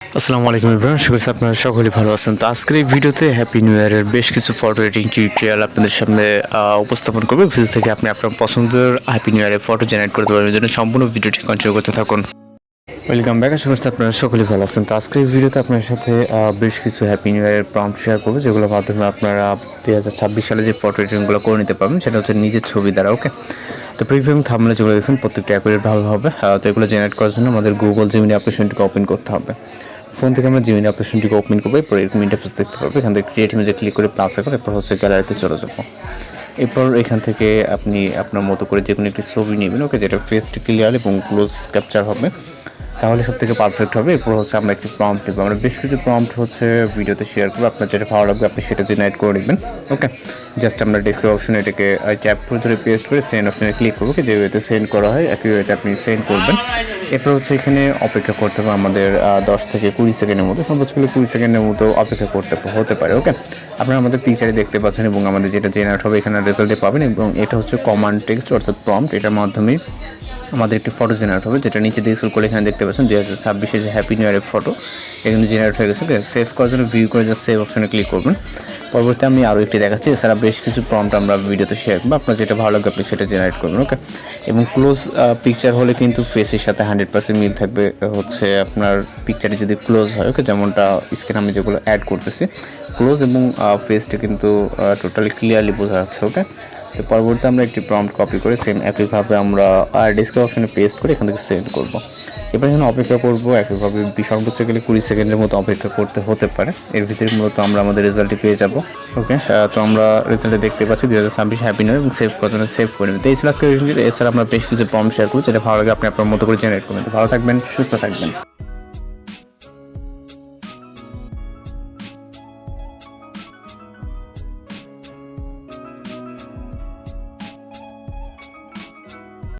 আসসালামু আলাইকুম ইব্রাহিম শুভ আপনারা সকলেই ভালো আছেন। তো আজকের এই ভিডিওতে হ্যাপি নিউ ইয়ারের বেশ কিছু ফটো এডিটিং টিউটোরিয়াল আপনাদের সামনে উপস্থাপন করবে। ভিডিও থেকে আপনি আপনার পছন্দের হ্যাপি নিউ ইয়ারের ফটো জেনারেট করতে পারবেন জন্য সম্পূর্ণ ভিডিওটি কন্টিনিউ করতে থাকুন। ওয়েলকাম ব্যাক আশা করছি আপনারা সকলেই ভালো আছেন। তো আজকের ভিডিওতে আপনার সাথে বেশ কিছু হ্যাপি নিউ ইয়ারের প্রম্পট শেয়ার করব যেগুলোর মাধ্যমে আপনারা দুই হাজার ছাব্বিশ সালে যে ফটো করে নিতে পারবেন, সেটা হচ্ছে নিজের ছবি দ্বারা ওকে তো প্রিভিউ থামলে যেগুলো দেখছেন প্রত্যেকটা অ্যাকুরেট ভালো হবে। তো এগুলো জেনারেট করার জন্য আমাদের গুগল জিমিনি অ্যাপ্লিকেশনটিকে ওপেন করতে হবে। ফোন থেকে আমরা জিমিনি অ্যাপ্লিকেশনটিকে ওপেন করব, এরপর এরকম ইন্টারফেস দেখতে পাবো। এখান থেকে ক্রিয়েট ইমেজে ক্লিক করে প্লাস করে এরপর হচ্ছে গ্যালারিতে চলে যাব। এরপর এখান থেকে আপনি আপনার মতো করে যে কোনো একটি ছবি নেবেন ওকে যেটা ফেসটি ক্লিয়ার এবং ক্লোজ ক্যাপচার হবে। তাহলে সব থেকে পারফেক্ট হবে। এরপর হচ্ছে আমরা একটি প্রম্পট নেব আমরা বেশ কিছু প্রম্পট হচ্ছে ভিডিওতে শেয়ার করব। আপনার যেটা ভালো লাগবে, আপনি সেটা জেনারেট করে নেবেন ওকে জাস্ট আমরা ডিসক্রিপ অপশনে এটাকে ট্যাপ করে ধরে পেস্ট করে সেন্ড অপশনে ক্লিক করব যে ওয়েতে সেন্ড করা হয়, একই ওয়েতে আপনি সেন্ড করবেন। এরপর হচ্ছে এখানে অপেক্ষা করতে হবে আমাদের দশ থেকে কুড়ি সেকেন্ডের মতো সর্বোচ্চ হলে কুড়ি সেকেন্ডের মতো অপেক্ষা করতে হতে পারে ওকে আপনারা আমাদের পিকচারে দেখতে পাচ্ছেন এবং আমাদের যেটা জেনারেট হবে, এখানে রেজাল্টে পাবেন এবং এটা হচ্ছে কমান্ড টেক্সট অর্থাৎ প্রম্পট এটার মাধ্যমে আমাদের একটি ফটো জেনারেট হবে, যেটা নিচে দিয়ে স্কুল করে এখানে দেখতে পাচ্ছেন দুই হাজার ছাব্বিশে যে হ্যাপি নিউ ইয়ারের ফটো কিন্তু জেনারেট হয়ে গেছে সেভ করার জন্য ভিউ করে জাস্ট সেভ অপশনে ক্লিক করবেন। পরবর্তী আমি আরও একটি দেখাচ্ছি, এছাড়া বেশ কিছু প্রম্পট আমরা ভিডিওতে শেয়ার করব। আপনার যেটা ভালো লাগবে, আপনি সেটা জেনারেট করবেন ওকে এবং ক্লোজ পিকচার হলে কিন্তু ফেসের সাথে হান্ড্রেড পার্সেন্ট মিল থাকবে, হচ্ছে আপনার পিকচারে যদি ক্লোজ হয় ওকে যেমনটা স্ক্রিন আমি যেগুলো অ্যাড করতেছি। ক্লোজ এবং ফেসটা কিন্তু টোটালি ক্লিয়ারলি বোঝা যাচ্ছে ওকে তো পরবর্তী আমরা একটি প্রম্পট কপি করে সেম একইভাবে আমরা আর ডিসক্রিপ অপশনে পেস্ট করে এখান থেকে সেন্ড করব। এবার এখানে অপেক্ষা করব, একইভাবে সর্বোচ্চ গেলে কুড়ি সেকেন্ডের মতো অপেক্ষা করতে হতে পারে। এর ভিতরে মূলত আমরা আমাদের রেজাল্টটি পেয়ে যাব। ওকে তো আমরা রেজাল্টে দেখতে পাচ্ছি দুই হাজার ছাব্বিশ হ্যাপি নিউ এবং সেভ করার সেভ করে নেবেন তো এই ছিল এছাড়া আমরা বেশ কিছু প্রম্পট শেয়ার করছি, যেটা ভালো লাগে আপনি আপনার মতো করে জেনারেট করবেন। তো ভালো থাকবেন, সুস্থ থাকবেন।